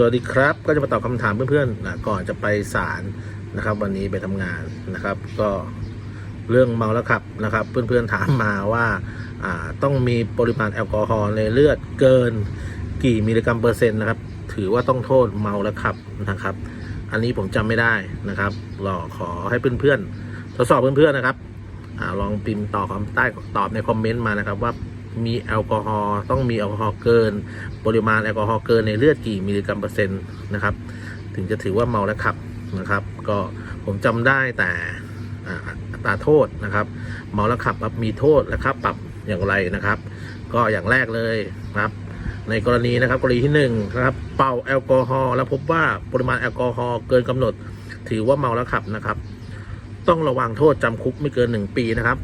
สวัสดีครับ ก็จะมาตอบคำถามเพื่อนๆนะก่อนจะไปศาลนะครับ วันนี้ไปทำงานนะครับ ก็เรื่องเมาแล้วขับนะครับ เพื่อนๆถามมาว่าต้องมีปริมาณแอลกอฮอล์ในเลือดเกินกี่มิลลิกรัมเปอร์เซ็นต์นะครับ ถือว่าต้องโทษเมาแล้วขับนะครับ อันนี้ผมจำไม่ได้นะครับรอขอให้เพื่อนๆทดสอบเพื่อนๆนะครับอลองพิมพ์ตอบคำใต้ตอบในคอมเมนต์มานะครับว่า มีแอลกอฮอล์ต้องมีแอลกอฮอล์เกิน ปริมาณแอลกอฮอล์เกินในเลือดกี่มิลลิกรัมเปอร์เซ็นต์นะครับ ถึงจะถือว่าเมาแล้วขับนะครับ ก็ผมจำได้แต่อ่าอัตราโทษนะครับ เมาแล้วขับรับมีโทษและค่าปรับอย่างไรนะครับ ก็อย่างแรกเลยครับ ในกรณีนะครับกรณีที่หนึ่งนะครับเป่าแอลกอฮอล์แล้วพบว่าปริมาณแอลกอฮอล์เกินกำหนด ถือว่าเมาแล้วขับนะครับ ต้องระวังโทษจำคุกไม่เกิน 1 ปีนะครับ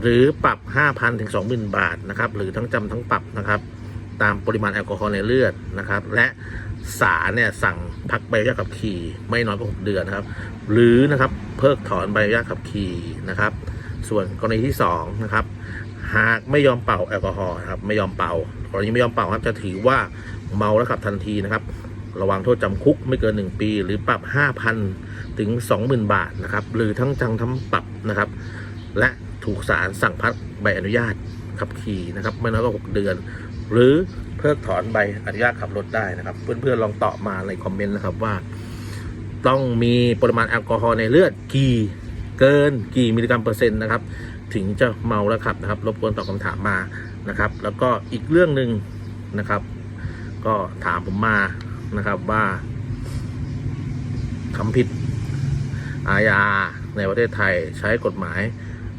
หรือปรับ 5,000 ถึง 20,000 บาทนะครับ หรือทั้งจำทั้งปรับนะครับ ตามปริมาณแอลกอฮอล์ในเลือดนะครับ และศาลเนี่ยสั่งพักใบอนุญาตขับขี่ไม่น้อยกว่า6เดือนนะครับ หรือนะครับเพิกถอนใบอนุญาตขับขี่นะครับ ส่วนกรณีที่2นะครับหากไม่ยอมเป่าแอลกอฮอล์ครับไม่ยอมเป่ากรณีไม่ยอมเป่าครับจะถือว่าเมาแล้วขับทันทีนะครับ ระวังโทษจำคุกไม่เกิน 1 ปี หรือปรับ 5,000 ถึง 20,000 บาทนะครับ หรือทั้งจังทั้งปรับนะครับ และ ถูกศาลสั่งพักใบอนุญาตขับขี่นะครับไม่น้อยกว่า6เดือน หรือเพิกถอนใบอนุญาตขับรถได้นะครับ เพื่อนๆลองตอบมาในคอมเมนต์นะครับว่า ต้องมีปริมาณแอลกอฮอล์ในเลือดกี่เกินกี่มิลลิกรัมเปอร์เซ็นต์นะครับ ถึงจะเมาแล้วขับนะครับ รบกวนตอบคำถามมานะครับ แล้วก็อีกเรื่องหนึ่งนะครับ ก็ถามผมมานะครับว่าทำผิดอาญาในประเทศไทยใช้กฎหมาย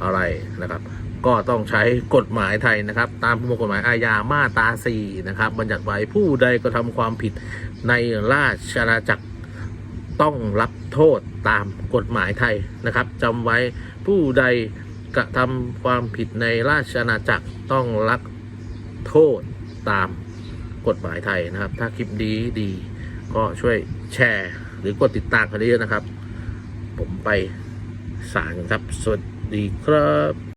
อะไรนะครับ ก็ต้องใช้กฎหมายไทยนะครับ ตามประมวลกฎหมายอาญามาตรา4นะครับบัญญัติไว้ผู้ใดกระทำความผิดในราชอาณาจักรต้องรับโทษตามกฎหมายไทยนะครับจำไว้ผู้ใดกระทำความผิดในราชอาณาจักรต้องรับโทษตามกฎหมายไทยนะครับ ถ้าคลิปดีดีก็ช่วยแชร์ หรือกดติดตามกันเยอะนะครับ ผมไปศาลกันครับสวัสดี ครับ